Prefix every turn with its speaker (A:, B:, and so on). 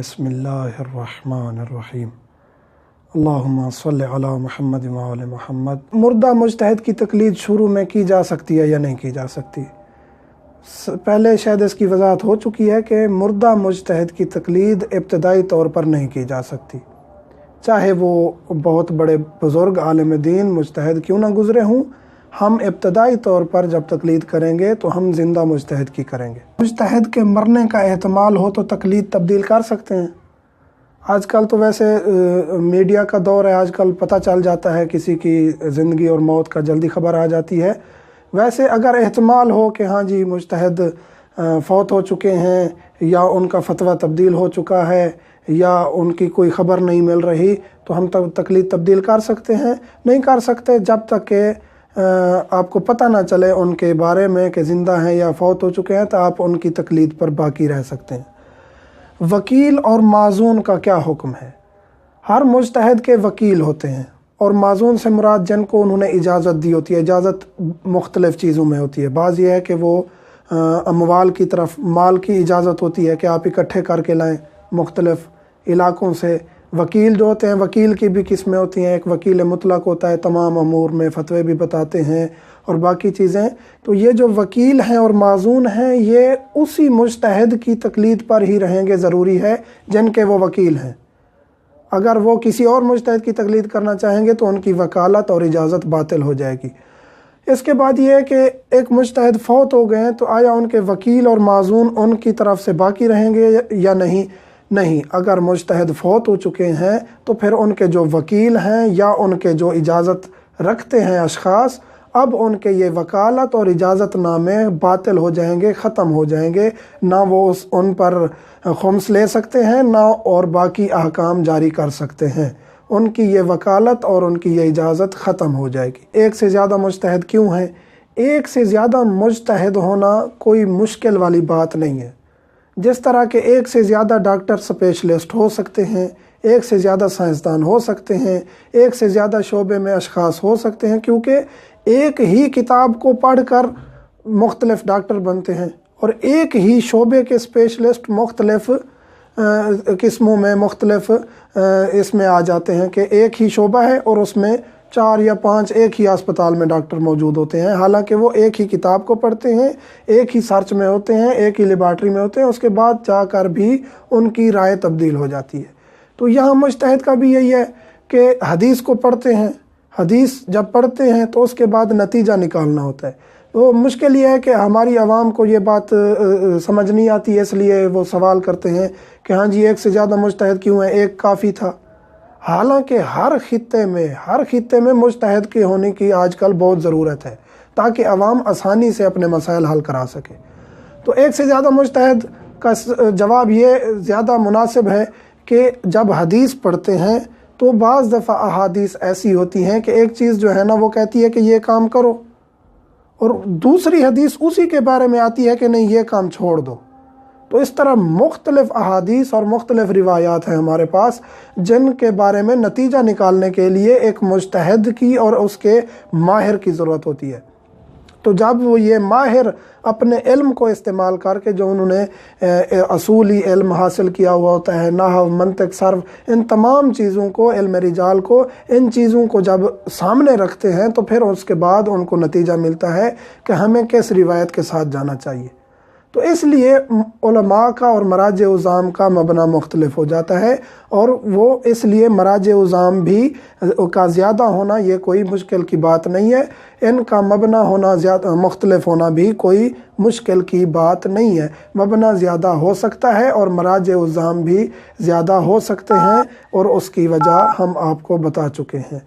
A: بسم اللہ الرحمن الرحیم۔ اللہم صلی علی محمد وعلی محمد۔ مردہ مجتہد کی تقلید شروع میں کی جا سکتی ہے یا نہیں کی جا سکتی؟ پہلے شاید اس کی وضاحت ہو چکی ہے کہ مردہ مجتہد کی تقلید ابتدائی طور پر نہیں کی جا سکتی۔ چاہے وہ بہت بڑے بزرگ عالم دین مجتہد کیوں نہ گزرے ہوں ہم ابتدائی طور پر جب تقلید کریں گے تو ہم زندہ مجتہد کی کریں گے۔ مجتہد کے مرنے کا احتمال ہو تو تقلید تبدیل کر سکتے ہیں۔ آج کل تو ویسے میڈیا کا دور ہے، آج کل پتہ چل جاتا ہے، کسی کی زندگی اور موت کا جلدی خبر آ جاتی ہے۔ ویسے اگر احتمال ہو کہ ہاں جی مجتہد فوت ہو چکے ہیں، یا ان کا فتویٰ تبدیل ہو چکا ہے، یا ان کی کوئی خبر نہیں مل رہی، تو ہم تقلید تبدیل کر سکتے ہیں۔ نہیں کر سکتے جب تک کہ آپ کو پتہ نہ چلے ان کے بارے میں کہ زندہ ہیں یا فوت ہو چکے ہیں، تو آپ ان کی تقلید پر باقی رہ سکتے ہیں۔ وکیل اور معزون کا کیا حکم ہے؟ ہر مجتہد کے وکیل ہوتے ہیں، اور معزون سے مراد جن کو انہوں نے اجازت دی ہوتی ہے۔ اجازت مختلف چیزوں میں ہوتی ہے۔ بعض یہ ہے کہ وہ اموال کی طرف، مال کی اجازت ہوتی ہے کہ آپ اکٹھے کر کے لائیں مختلف علاقوں سے۔ وکیل جو ہوتے ہیں، وکیل کی بھی قسمیں ہوتی ہیں۔ ایک وکیل مطلق ہوتا ہے، تمام امور میں فتوے بھی بتاتے ہیں اور باقی چیزیں۔ تو یہ جو وکیل ہیں اور معزون ہیں، یہ اسی مجتہد کی تقلید پر ہی رہیں گے، ضروری ہے جن کے وہ وکیل ہیں۔ اگر وہ کسی اور مجتہد کی تقلید کرنا چاہیں گے تو ان کی وکالت اور اجازت باطل ہو جائے گی۔ اس کے بعد یہ ہے کہ ایک مجتہد فوت ہو گئے ہیں تو آیا ان کے وکیل اور معزون ان کی طرف سے باقی رہیں گے یا نہیں؟ نہیں، اگر مجتہد فوت ہو چکے ہیں تو پھر ان کے جو وکیل ہیں یا ان کے جو اجازت رکھتے ہیں اشخاص، اب ان کے یہ وکالت اور اجازت نامے باطل ہو جائیں گے، ختم ہو جائیں گے۔ نہ وہ اس، ان پر خمس لے سکتے ہیں، نہ اور باقی احکام جاری کر سکتے ہیں۔ ان کی یہ وکالت اور ان کی یہ اجازت ختم ہو جائے گی۔ ایک سے زیادہ مجتہد کیوں ہیں؟ ایک سے زیادہ مجتہد ہونا کوئی مشکل والی بات نہیں ہے۔ جس طرح کے ایک سے زیادہ ڈاکٹر سپیشلسٹ ہو سکتے ہیں، ایک سے زیادہ سائنسدان ہو سکتے ہیں، ایک سے زیادہ شعبے میں اشخاص ہو سکتے ہیں، کیونکہ ایک ہی کتاب کو پڑھ کر مختلف ڈاکٹر بنتے ہیں اور ایک ہی شعبے کے اسپیشلسٹ مختلف قسموں میں مختلف اس میں آ جاتے ہیں کہ ایک ہی شعبہ ہے اور اس میں چار یا پانچ ایک ہی اسپتال میں ڈاکٹر موجود ہوتے ہیں۔ حالانکہ وہ ایک ہی کتاب کو پڑھتے ہیں، ایک ہی سرچ میں ہوتے ہیں، ایک ہی لیبارٹری میں ہوتے ہیں، اس کے بعد جا کر بھی ان کی رائے تبدیل ہو جاتی ہے۔ تو یہاں مجتہد کا بھی یہی ہے کہ حدیث کو پڑھتے ہیں۔ حدیث جب پڑھتے ہیں تو اس کے بعد نتیجہ نکالنا ہوتا ہے۔ تو مشکل یہ ہے کہ ہماری عوام کو یہ بات سمجھ نہیں آتی ہے اس لیے وہ سوال کرتے ہیں کہ ہاں جی ایک سے زیادہ مجتہد کیوں ہے ایک کافی تھا۔ حالانکہ ہر خطے میں، ہر خطے میں مجتہد کے ہونے کی آج کل بہت ضرورت ہے تاکہ عوام آسانی سے اپنے مسائل حل کرا سکے۔ تو ایک سے زیادہ مجتہد کا جواب یہ زیادہ مناسب ہے کہ جب حدیث پڑھتے ہیں تو بعض دفعہ احادیث ایسی ہوتی ہیں کہ ایک چیز جو ہے نا وہ کہتی ہے کہ یہ کام کرو اور دوسری حدیث اسی کے بارے میں آتی ہے کہ نہیں، یہ کام چھوڑ دو۔ تو اس طرح مختلف احادیث اور مختلف روایات ہیں ہمارے پاس، جن کے بارے میں نتیجہ نکالنے کے لیے ایک مجتہد کی اور اس کے ماہر کی ضرورت ہوتی ہے۔ تو جب وہ یہ ماہر اپنے علم کو استعمال کر کے جو انہوں نے اصولی علم حاصل کیا ہوا ہوتا ہے، نحو، منطق، صرف، ان تمام چیزوں کو، علم رجال کو، ان چیزوں کو جب سامنے رکھتے ہیں تو پھر اس کے بعد ان کو نتیجہ ملتا ہے کہ ہمیں کس روایت کے ساتھ جانا چاہیے۔ تو اس لیے علماء کا اور مراج اظام کا مبنہ مختلف ہو جاتا ہے اور وہ اس لیے مراج اظام بھی کا زیادہ ہونا یہ کوئی مشکل کی بات نہیں ہے۔ ان کا مبنہ ہونا زیادہ مختلف ہونا بھی کوئی مشکل کی بات نہیں ہے۔ مبنہ زیادہ ہو سکتا ہے اور مراج اظام بھی زیادہ ہو سکتے ہیں اور اس کی وجہ ہم آپ کو بتا چکے ہیں۔